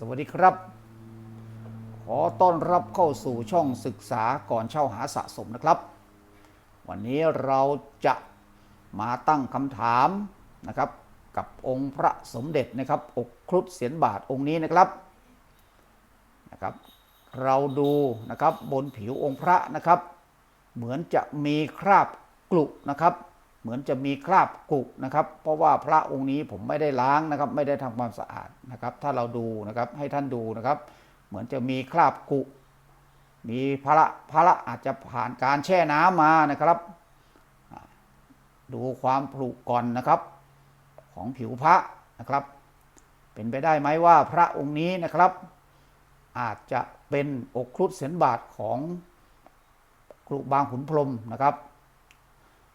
สวัสดีครับ ขอต้อนรับเข้าสู่ช่องศึกษาก่อนเช่าหาสะสมนะครับ วันนี้เราจะมาตั้งคำถามนะครับ กับองค์พระสมเด็จนะครับอกครุฑเสียนบาทองค์นี้นะครับนะครับ เราดูนะครับบนผิวองค์พระนะครับ เหมือนจะมีคราบกลุนะครับ เหมือนจะมีคราบกลุนะครับ เพราะว่าพระองค์นี้ผมไม่ได้ล้างนะครับ ไม่ได้ทำความสะอาดนะครับ ถ้าเราดูนะครับให้ท่านดูนะครับ เหมือนจะมีคราบกลุมีพระพระอาจจะผ่านการแช่น้ำมานะครับ ดูความผุก่อนนะครับของผิวพระนะครับ เป็นไปได้ไหมว่าพระองค์นี้นะครับ อาจจะเป็นอกครุฑเสนบาทของครูบางขุนพรมนะครับ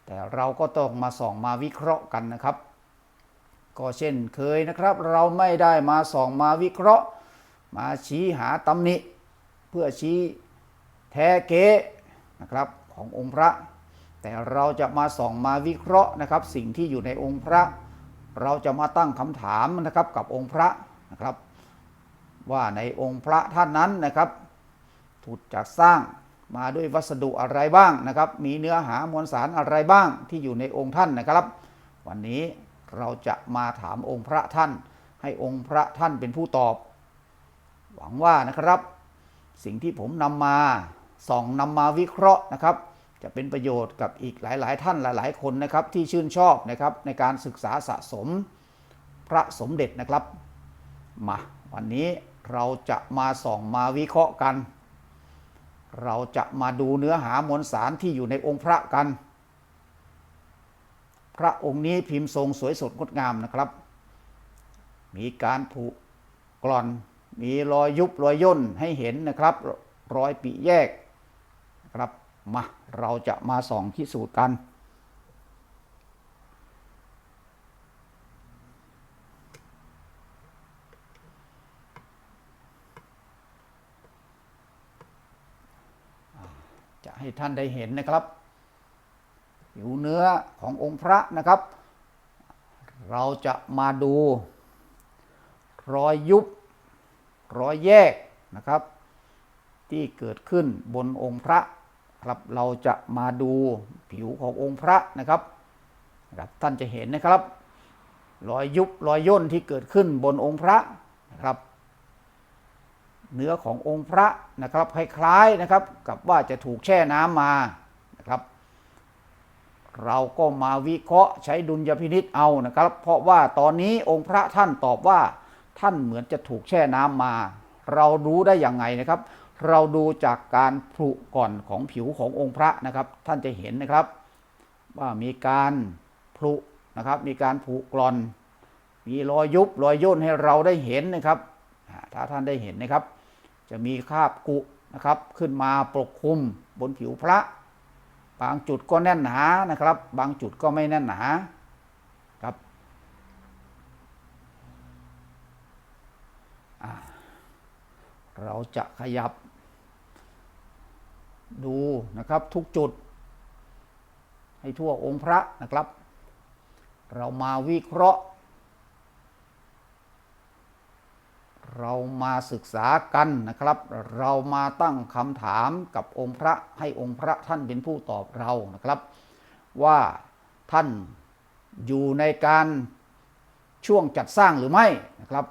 แต่เราก็ต้องมาส่องมาวิเคราะห์กันนะครับ ก็เช่นเคยนะครับ เราไม่ได้มาส่องมาวิเคราะห์ มาชี้หาตำหนิ เพื่อชี้แท้เก๊นะครับขององค์พระ แต่เราจะมาส่องมาวิเคราะห์นะครับ สิ่งที่อยู่ในองค์พระ เราจะมาตั้งคำถามนะครับกับองค์พระนะครับ ว่าในองค์พระท่านนั้นนะครับถูกจัดสร้าง มาด้วยวัสดุอะไรบ้างนะครับ มีเนื้อหามวลสารอะไรบ้างที่อยู่ในองค์ท่านนะครับ วันนี้เราจะมาถามองค์พระท่าน ให้องค์พระท่านเป็นผู้ตอบ หวังว่านะครับ สิ่งที่ผมนำมาส่องนำมาวิเคราะห์นะครับ จะเป็นประโยชน์กับอีกหลาย ๆ ท่านหลาย ๆ คนนะครับ ที่ชื่นชอบนะครับในการศึกษาสะสมพระสมเด็จนะครับมาวันนี้เราจะมาส่องมาวิเคราะห์กัน เราจะมาดูเนื้อหามวลสารที่อยู่ในองค์พระกัน พระองค์นี้พิมพ์ทรงสวยสดงดงามนะครับ มีการผุกร่อน มีรอยยุบรอยย่นให้เห็นนะครับ รอยปีแยกนะครับ มา เราจะมาส่องพิสูจน์กัน ให้ท่านได้เห็นนะครับผิวเนื้อขององค์พระนะครับ เราจะมาดู รอยยุบ รอยแยกนะครับ ที่เกิดขึ้นบนองค์พระครับเราจะมาดูผิวขององค์พระนะครับครับท่านจะเห็นนะครับ รอยยุบรอยย่นที่เกิดขึ้นบนองค์พระนะครับ เนื้อขององค์พระนะครับคล้ายๆนะครับกับว่าจะถูกแช่น้ำมานะครับ เราก็มาวิเคราะห์ใช้ดุลยพินิษเอานะครับ เพราะว่าตอนนี้องค์พระท่านตอบว่าท่านเหมือนจะถูกแช่น้ำมา เรารู้ได้อย่างไงนะครับ เราดูจากการผุก่อนของผิวขององค์พระนะครับ ท่านจะเห็นนะครับ ว่ามีการผุนะครับ มีการผุกร่อน มีรอยยุบรอยย่นให้เราได้เห็นนะครับถ้าท่านได้เห็นนะครับ จะมีคราบกุนะครับขึ้นมาปกคลุมบนผิวพระ บางจุดก็แน่นหนานะครับ บางจุดก็ไม่แน่นหนาครับเราจะขยับ ดูนะครับทุกจุด ให้ทั่วองค์พระนะครับ เรามาวิเคราะห์ เรามาศึกษากันนะครับ เรามาตั้งคำถามกับองค์พระให้องค์พระท่านเป็นผู้ตอบเรานะครับ ว่าท่านอยู่ในการช่วงจัดสร้างหรือไม่นะครับ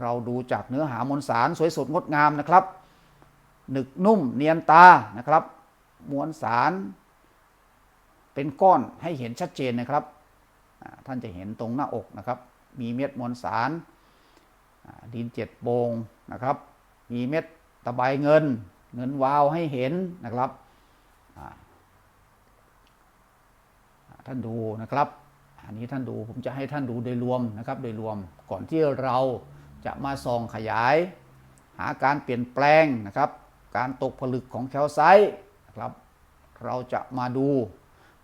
เราดูจากเนื้อหามวลสารสวยสดงดงามนะครับหนึกนุ่มเนียนตานะครับ มวลสารเป็นก้อนให้เห็นชัดเจนนะครับ ท่านจะเห็นตรงหน้าอกนะครับ มีเม็ดมวลสาร ดินเจ็ดโปงนะครับ มีเม็ดตะไบเงิน เงินวาวให้เห็นนะครับท่านดูนะครับ อันนี้ท่านดูผมจะให้ท่านดูโดยรวมนะครับ โดยรวมก่อนที่เราจะมาส่องขยาย หาการเปลี่ยนแปลงนะครับ การตกผลึกของแคลไซต์นะครับ เราจะมาดู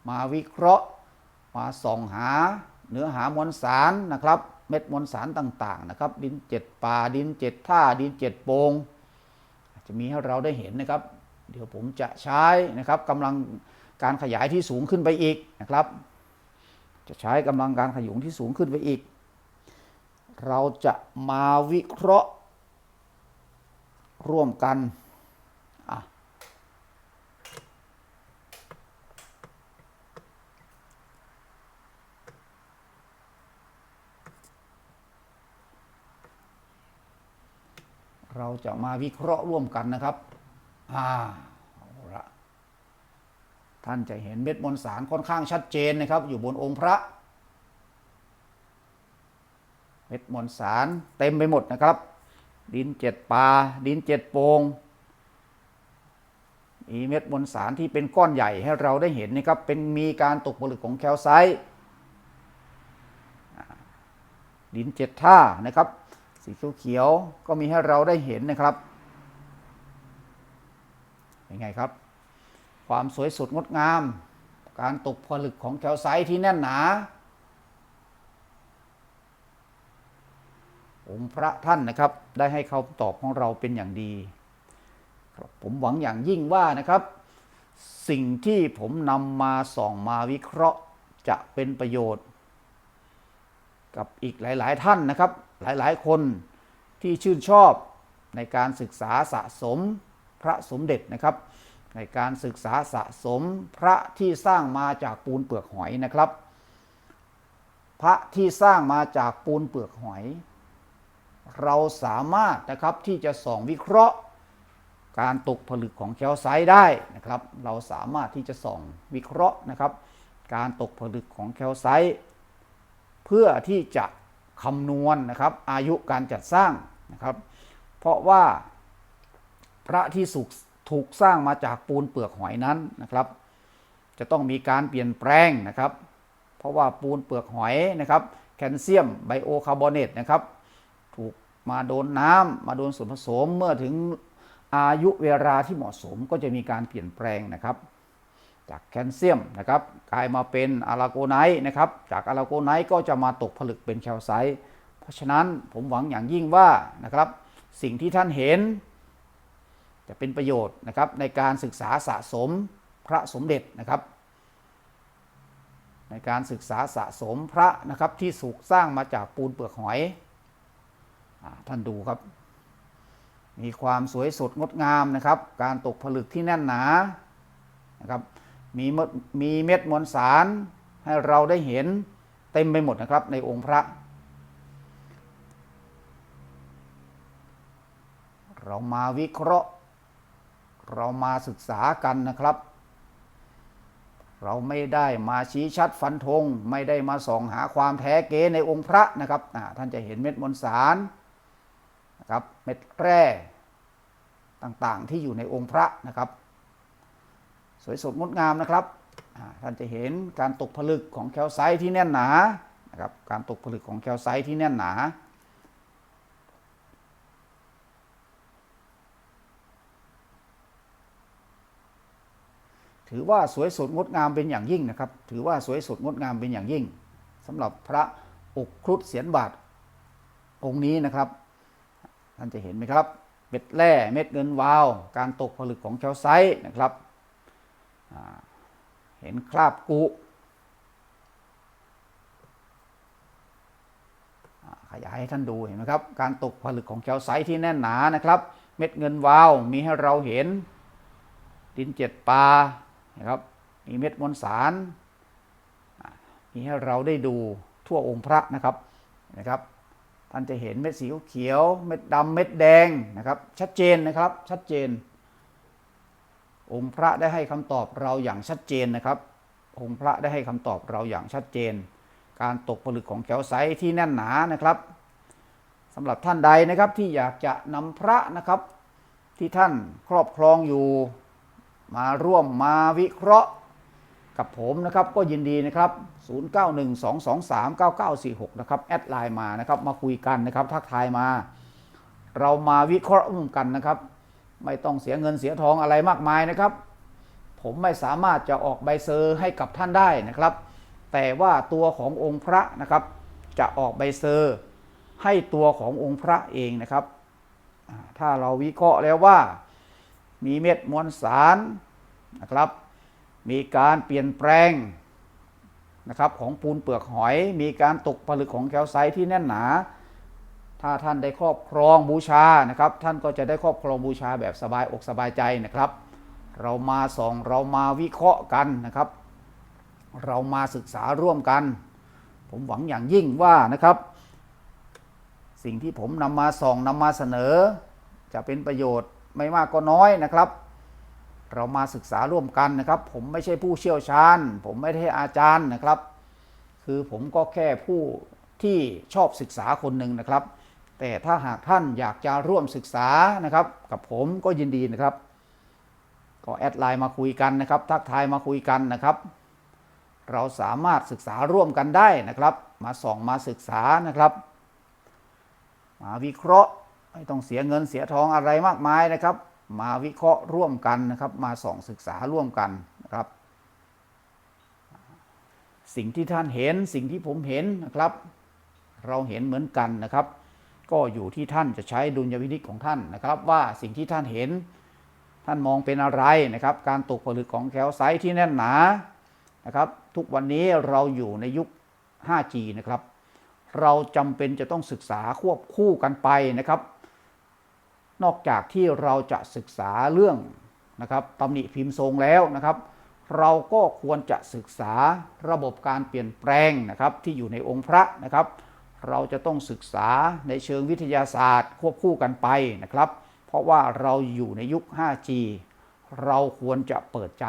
มาวิเคราะห์ มาส่องหาเนื้อหามวลสารนะครับ เม็ดมวลสารต่างๆนะครับ ดินเจ็ดป่าดินเจ็ดท่าดินเจ็ดโปงจะมีให้เราได้เห็นนะครับ เดี๋ยวผมจะใช้นะครับกำลังการขยายที่สูงขึ้นไปอีกนะครับ จะใช้กำลังการขยุงที่สูงขึ้นไปอีก เราจะมาวิเคราะห์ร่วมกัน เราจะมาวิเคราะห์ร่วมกันนะครับอ่าละท่านจะเห็นเม็ดมวลสารค่อนข้างชัดเจนนะครับ อยู่บนองค์พระ เม็ดมวลสารเต็มไปหมดนะครับ ดินเจ็ดปลาดินเจ็ดโปงมีเม็ดมวลสารที่เป็นก้อนใหญ่ให้เราได้เห็นนะครับ เป็นมีการตกผลึกของแคลไซต์ดินเจ็ดท่านะครับ สีเขียวๆก็มีให้เราได้เห็นนะครับเป็นไงครับ ความสวยสดงดงาม การตกผลึกของแคลไซต์ที่แน่นหนา องค์พระท่านนะครับ ได้ให้คำตอบของเราเป็นอย่างดีครับผมหวังอย่างยิ่งว่านะครับ สิ่งที่ผมนำมาส่องมาวิเคราะห์จะเป็นประโยชน์ กับอีกหลาย ๆ ท่านนะครับ หลายๆ คนที่ชื่นชอบในการศึกษาสะสมพระสมเด็จนะครับ ในการศึกษาสะสมพระที่สร้างมาจากปูนเปลือกหอยนะครับ พระที่สร้างมาจากปูนเปลือกหอย เราสามารถนะครับที่จะส่องวิเคราะห์ การตกผลึกของแคลไซต์ได้นะครับ เราสามารถที่จะส่องวิเคราะห์นะครับ การตกผลึกของแคลไซต์เพื่อที่จะ คำนวณนะครับอายุการจัดสร้างนะครับ เพราะว่าพระที่สุกถูกสร้างมาจากปูนเปลือกหอยนั้นนะครับ จะต้องมีการเปลี่ยนแปลงนะครับ เพราะว่าปูนเปลือกหอยนะครับ แคลเซียมไบโอคาร์บอเนตนะครับ ถูกมาโดนน้ำมาโดนส่วนผสมเมื่อถึงอายุเวลาที่เหมาะสมก็จะมีการเปลี่ยนแปลงนะครับ จากแคลเซียมนะครับกลายมาเป็นอะลาโกไนต์นะครับจากอะลาโกไนต์ก็จะมาตกผลึกเป็นแคลไซต์เพราะฉะนั้นผมหวังอย่างยิ่งว่านะครับสิ่งที่ท่านเห็น จะเป็นประโยชน์นะครับในการศึกษาสะสมพระสมเด็จนะครับ ในการศึกษาสะสมพระนะครับที่สูกสร้างมาจากปูนเปลือกหอยอท่านดูครับ มีความสวยสดงดงามนะครับ การตกผลึกที่แน่นหนานะครับ มีเม็ดมีเม็ดมวลสารให้เราได้เห็นเต็มไปหมดนะครับในองค์พระ เรามาวิเคราะห์ เรามาศึกษากันนะครับ เราไม่ได้มาชี้ชัดฟันธงไม่ได้มาส่องหาความแท้เก๋ในองค์พระนะครับท่านจะเห็นเม็ดมวลสารนะครับเม็ดแร่ต่างๆที่อยู่ในองค์พระนะครับ สวยสดงดงามนะครับท่านจะเห็นการตกผลึกของแคลไซต์ที่แน่นหนานะครับการตกผลึกของแคลไซต์ที่แน่นหนาถือว่าสวยสดงดงามเป็นอย่างยิ่งนะครับ ถือว่าสวยสดงดงามเป็นอย่างยิ่งสำหรับพระอกครุฑเสียนบาทองค์นี้นะครับท่านจะเห็นไหมครับเม็ดแร่เม็ดเงินวาว การตกผลึกของแคลไซต์นะครับ เห็นคราบกุขยายให้ท่านดูเห็นไหมครับ การตกผลึกของแคลไซต์ที่แน่นหนานะครับ เม็ดเงินวาวมีให้เราเห็น ดินเจ็ดปลานะครับ มีเม็ดมวลสาร มีให้เราได้ดูทั่วองค์พระนะครับนะครับ ท่านจะเห็นเม็ดสีเขียว เม็ดดำเม็ดแดงนะครับ ชัดเจนนะครับ ชัดเจน องค์พระได้ให้คำตอบเราอย่างชัดเจนนะครับ องค์พระได้ให้คำตอบเราอย่างชัดเจน การตกผลึกของแคลไซต์ที่แน่นหนานะครับสำหรับท่านใดนะครับที่อยากจะนำพระนะครับที่ท่านครอบครองอยู่ มาร่วมมาวิเคราะห์กับผมนะครับก็ยินดีนะครับ 0912239946 นะครับ แอดไลน์มานะครับ มาคุยกันนะครับ ทักทายมา เรามาวิเคราะห์ร่วมกันนะครับ ไม่ต้องเสียเงินเสียทองอะไรมากมายนะครับ ผมไม่สามารถจะออกใบเซอร์ให้กับท่านได้นะครับ แต่ว่าตัวขององค์พระนะครับ จะออกใบเซอร์ให้ตัวขององค์พระเองนะครับ ถ้าเราวิเคราะห์แล้วว่ามีเม็ดมวลสารนะครับ มีการเปลี่ยนแปลงนะครับของปูนเปลือกหอย มีการตกผลึกของแคลไซต์ที่แน่นหนา ถ้าท่านได้ครอบครองบูชานะครับ ท่านก็จะได้ครอบครองบูชาแบบสบายอกสบายใจนะครับ เรามาส่องเรามาวิเคราะห์กันนะครับ เรามาศึกษาร่วมกัน ผมหวังอย่างยิ่งว่านะครับ สิ่งที่ผมนำมาส่องนำมาเสนอ จะเป็นประโยชน์ไม่มากก็น้อยนะครับ เรามาศึกษาร่วมกันนะครับ ผมไม่ใช่ผู้เชี่ยวชาญ ผมไม่ได้อาจารย์นะครับ คือผมก็แค่ผู้ ที่ชอบศึกษาคนหนึ่งนะครับ แต่ถ้าหากท่านอยากจะร่วมศึกษานะครับ กับผมก็ยินดีนะครับ ก็แอดไลน์มาคุยกันนะครับ ทักทายมาคุยกันนะครับ เราสามารถศึกษาร่วมกันได้นะครับ มาส่องมาศึกษานะครับ มาวิเคราะห์ไม่ต้องเสียเงินเสียทองอะไรมากมายนะครับ มาวิเคราะห์ร่วมกันนะครับ มาส่องศึกษาร่วมกันนะครับ สิ่งที่ท่านเห็นสิ่งที่ผมเห็นนะครับ เราเห็นเหมือนกันนะครับ ก็อยู่ที่ท่านจะใช้ดุลยพินิจของท่านนะครับ ว่าสิ่งที่ท่านเห็นท่านมองเป็นอะไรนะครับ การตกผลึกของแคลไซต์ที่แน่นหนานะครับ ทุกวันนี้เราอยู่ในยุค 5G นะครับ เราจำเป็นจะต้องศึกษาควบคู่กันไปนะครับ นอกจากที่เราจะศึกษาเรื่องนะครับตำหนิพิมพ์ทรงแล้วนะครับ เราก็ควรจะศึกษาระบบการเปลี่ยนแปลงนะครับที่อยู่ในองค์พระนะครับ เราจะต้องศึกษาในเชิงวิทยาศาสตร์ ควบคู่กันไปนะครับ เพราะว่าเราอยู่ในยุค 5G เราควรจะเปิดใจ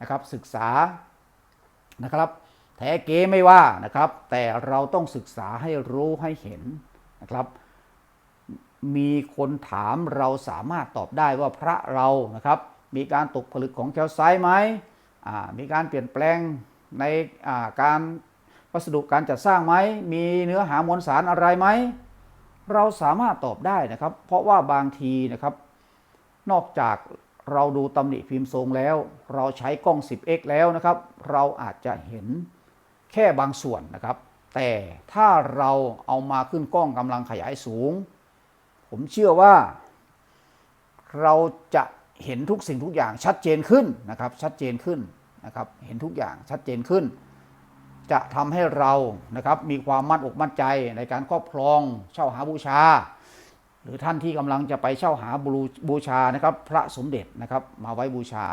นะครับศึกษานะครับแท้เก๋ไม่ว่านะครับ แต่เราต้องศึกษาให้รู้ให้เห็นนะครับ มีคนถามเราสามารถตอบได้ว่าพระเรานะครับ มีการตกผลึกของแคลไซต์ไหมมีการเปลี่ยนแปลงในการ วัสดุการจัดสร้างไหมมีเนื้อหามวลสารอะไรไหมเราสามารถตอบได้นะครับ เพราะว่าบางทีนะครับ นอกจากเราดูตำหนิพิมพ์ทรงแล้ว เราใช้กล้อง 10x แล้วนะครับ เราอาจจะเห็นแค่บางส่วนนะครับ แต่ถ้าเราเอามาขึ้นกล้องกำลังขยายสูง ผมเชื่อว่า เราจะเห็นทุกสิ่งทุกอย่างชัดเจนขึ้นนะครับ ชัดเจนขึ้นนะครับ เห็นทุกอย่างชัดเจนขึ้น จะทำให้เรานะครับมีความมั่นอกมั่นใจในการครอบครองเช่าหาบูชา หรือท่านที่กำลังจะไปเช่าหาบูชานะครับ พระสมเด็จนะครับมาไว้บูชา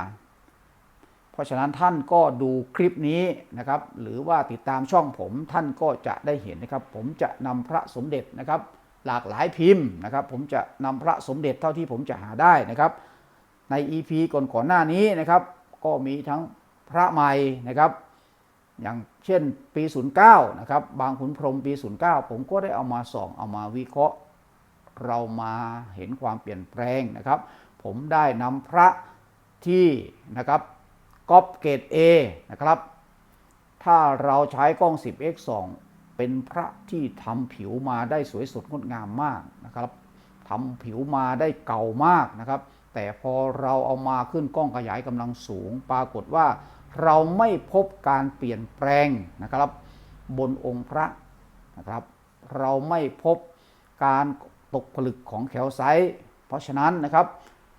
เพราะฉะนั้นท่านก็ดูคลิปนี้นะครับ หรือว่าติดตามช่องผมท่านก็จะได้เห็นนะครับ ผมจะนำพระสมเด็จนะครับ หลากหลายพิมพ์นะครับ ผมจะนำพระสมเด็จเท่าที่ผมจะหาได้นะครับ ใน EP ก่อนก่อนหน้านี้นะครับ ก็มีทั้งพระใหม่นะครับ อย่างเช่นปี 09 นะครับ บางขุนพรหมปี 09 ผมก็ได้เอามาส่องเอามาวิเคราะห์ เรามาเห็นความเปลี่ยนแปลงนะครับ ผมได้นำพระที่นะครับก๊อปเกรด A นะครับ ถ้าเราใช้กล้อง 10x ส่องเป็นพระที่ทำผิวมาได้สวยสดงดงามมากนะครับทำผิวมาได้เก่ามากนะครับ แต่พอเราเอามาขึ้นกล้องขยายกำลังสูง ปรากฏว่า เราไม่พบการเปลี่ยนแปลงนะครับ บนองค์พระนะครับ เราไม่พบการตกผลึกของแคลไซต์เพราะฉะนั้นนะครับ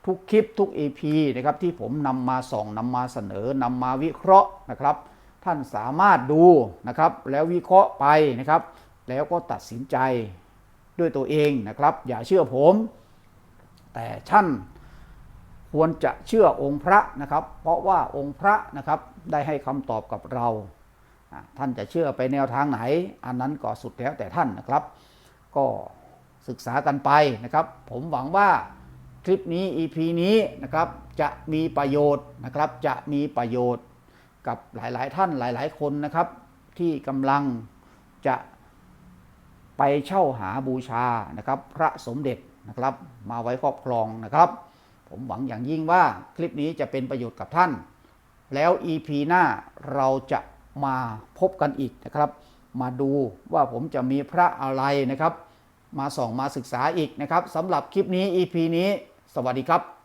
ทุกคลิปทุก EP นะครับที่ผมนำมาส่องนำมาเสนอนำมาวิเคราะห์นะครับ ท่านสามารถดูนะครับ แล้ววิเคราะห์ไปนะครับ แล้วก็ตัดสินใจด้วยตัวเองนะครับ อย่าเชื่อผม แต่ท่าน ควรจะเชื่อองค์พระนะครับ เพราะว่าองค์พระนะครับได้ให้คำตอบกับเรา ท่านจะเชื่อไปแนวทางไหน อันนั้นก็สุดแล้วแต่ท่านนะครับ ก็ศึกษากันไปนะครับ ผมหวังว่าคลิปนี้ EP นี้นะครับจะมีประโยชน์นะครับจะมีประโยชน์กับหลายๆ ท่านหลาย ๆ คนนะครับ ที่กำลังจะไปเช่าหาบูชานะครับ พระสมเด็จนะครับ มาไว้ครอบครองนะครับ ผมหวังอย่างยิ่งว่าคลิปนี้จะเป็นประโยชน์กับท่าน แล้ว EP หน้าเราจะมาพบกันอีกนะครับ มาดูว่าผมจะมีพระอะไรนะครับ มาส่องมาศึกษาอีกนะครับสำหรับคลิปนี้ EP นี้ สวัสดีครับ